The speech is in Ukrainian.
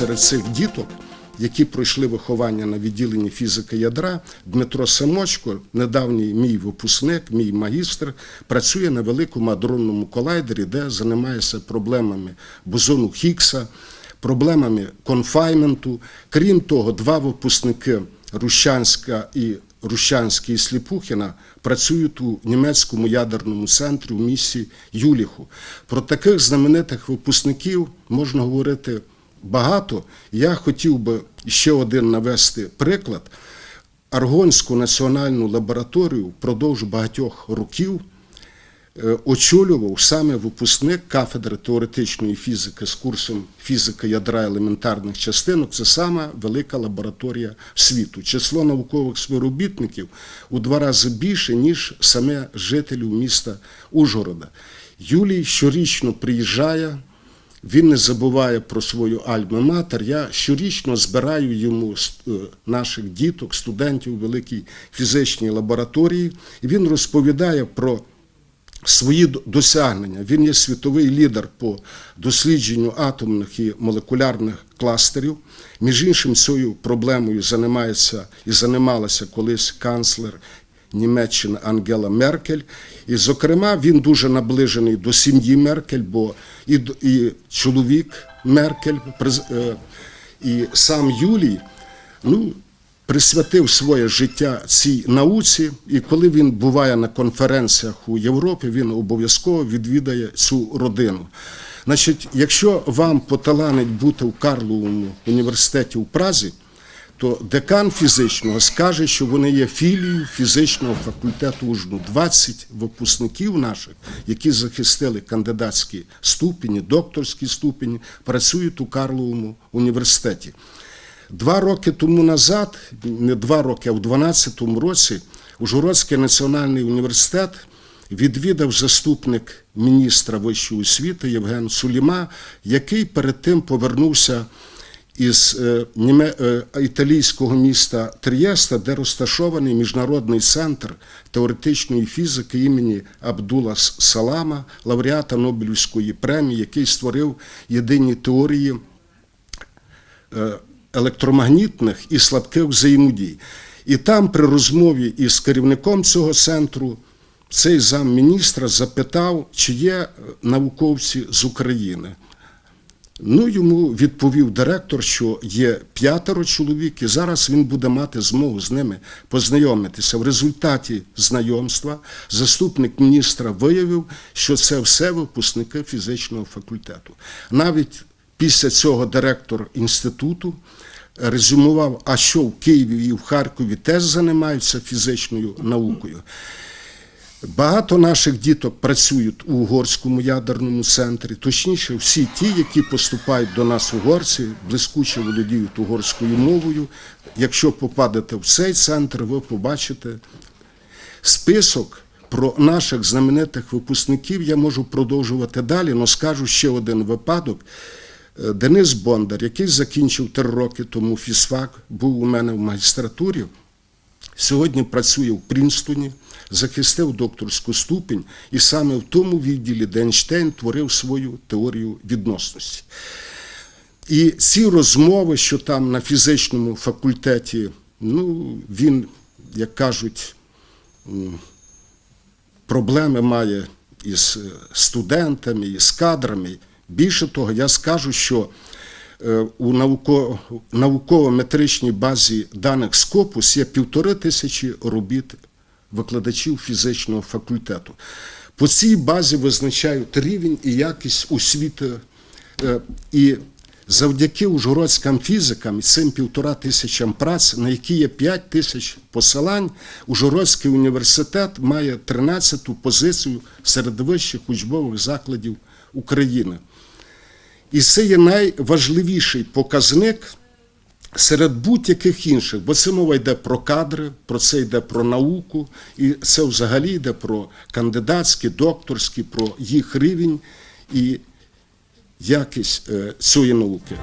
серед цих діток, які пройшли виховання на відділенні фізики ядра, Дмитро Самочко, недавній мій випускник, мій магістр, працює на великому адронному колайдері, де займається проблемами бозону Хіггса, проблемами конфайменту. Крім того, два випускники Рущанська і Рущанський і Сліпухіна працюють у німецькому ядерному центрі в місті Юліху. Про таких знаменитих випускників можна говорити багато. Я хотів би ще один навести приклад. Аргонську національну лабораторію впродовж багатьох років е, очолював саме випускник кафедри теоретичної фізики з курсом фізика ядра елементарних частинок. Це сама велика лабораторія світу. Число наукових співробітників у два рази більше, ніж саме жителів міста Ужгорода. Юлій щорічно приїжджає. Він не забуває про свою альма-матер. Я щорічно збираю йому е, наших діток, студентів у великій фізичній лабораторії, і він розповідає про свої досягнення. Він є світовий лідер по дослідженню атомних і молекулярних кластерів. Між іншим, цією проблемою займається і займалася колись канцлер Німеччини Ангела Меркель. І, зокрема, він дуже наближений до сім'ї Меркель, бо і, і чоловік Меркель, е, і сам Юлій, ну, присвятив своє життя цій науці, і коли він буває на конференціях у Європі, він обов'язково відвідає цю родину. Значить, якщо вам поталанить бути в Карловому університеті у Празі, то декан фізичного скаже, що вони є філією фізичного факультету УЖНУ. 20 випускників наших, які захистили кандидатські ступені, докторські ступені, працюють у Карловому університеті. Два роки тому назад, не два роки, а в 2012 році, Ужгородський національний університет відвідав заступник міністра вищої освіти Євген Суліма, який перед тим повернувся із е, е, італійського міста Трієста, де розташований міжнародний центр теоретичної фізики імені Абдула Салама, лауреата Нобелівської премії, який створив єдині теорії е, електромагнітних і слабких взаємодій. І там, при розмові із керівником цього центру, цей замміністра запитав, чи є науковці з України. Ну, йому відповів директор, що є п'ятеро чоловік, і зараз він буде мати змогу з ними познайомитися. В результаті знайомства заступник міністра виявив, що це все випускники фізичного факультету. Навіть після цього директор інституту резюмував, а що в Києві і в Харкові теж займаються фізичною наукою. Багато наших діток працюють у угорському ядерному центрі. Точніше, всі ті, які поступають до нас угорці, блискуче володіють угорською мовою. Якщо попадете в цей центр, ви побачите список про наших знаменитих випускників. Я можу продовжувати далі, але скажу ще один випадок. Е, Денис Бондар, який закінчив три роки тому фізфак, був у мене в магістратурі. Сьогодні працює в Прінстоні, захистив докторську ступінь, і саме в тому відділі, де творив свою теорію відносності. І ці розмови, що там на фізичному факультеті, ну, він, як кажуть, проблеми має із е, студентами, із кадрами. Більше того, я скажу, що у науко- науково-метричній базі даних Скопус є півтори тисячі робіт викладачів фізичного факультету. По цій базі визначають рівень і якість освіти. Е, І завдяки ужгородським фізикам і цим півтора тисячам праць, на які є 5 тисяч посилань, Ужгородський університет має 13-ту позицію серед вищих учбових закладів України. І це є найважливіший показник серед будь-яких інших, бо це мова йде про кадри, про це йде про науку, і це взагалі йде про кандидатські, докторські, про їх рівень і якість е, цієї науки.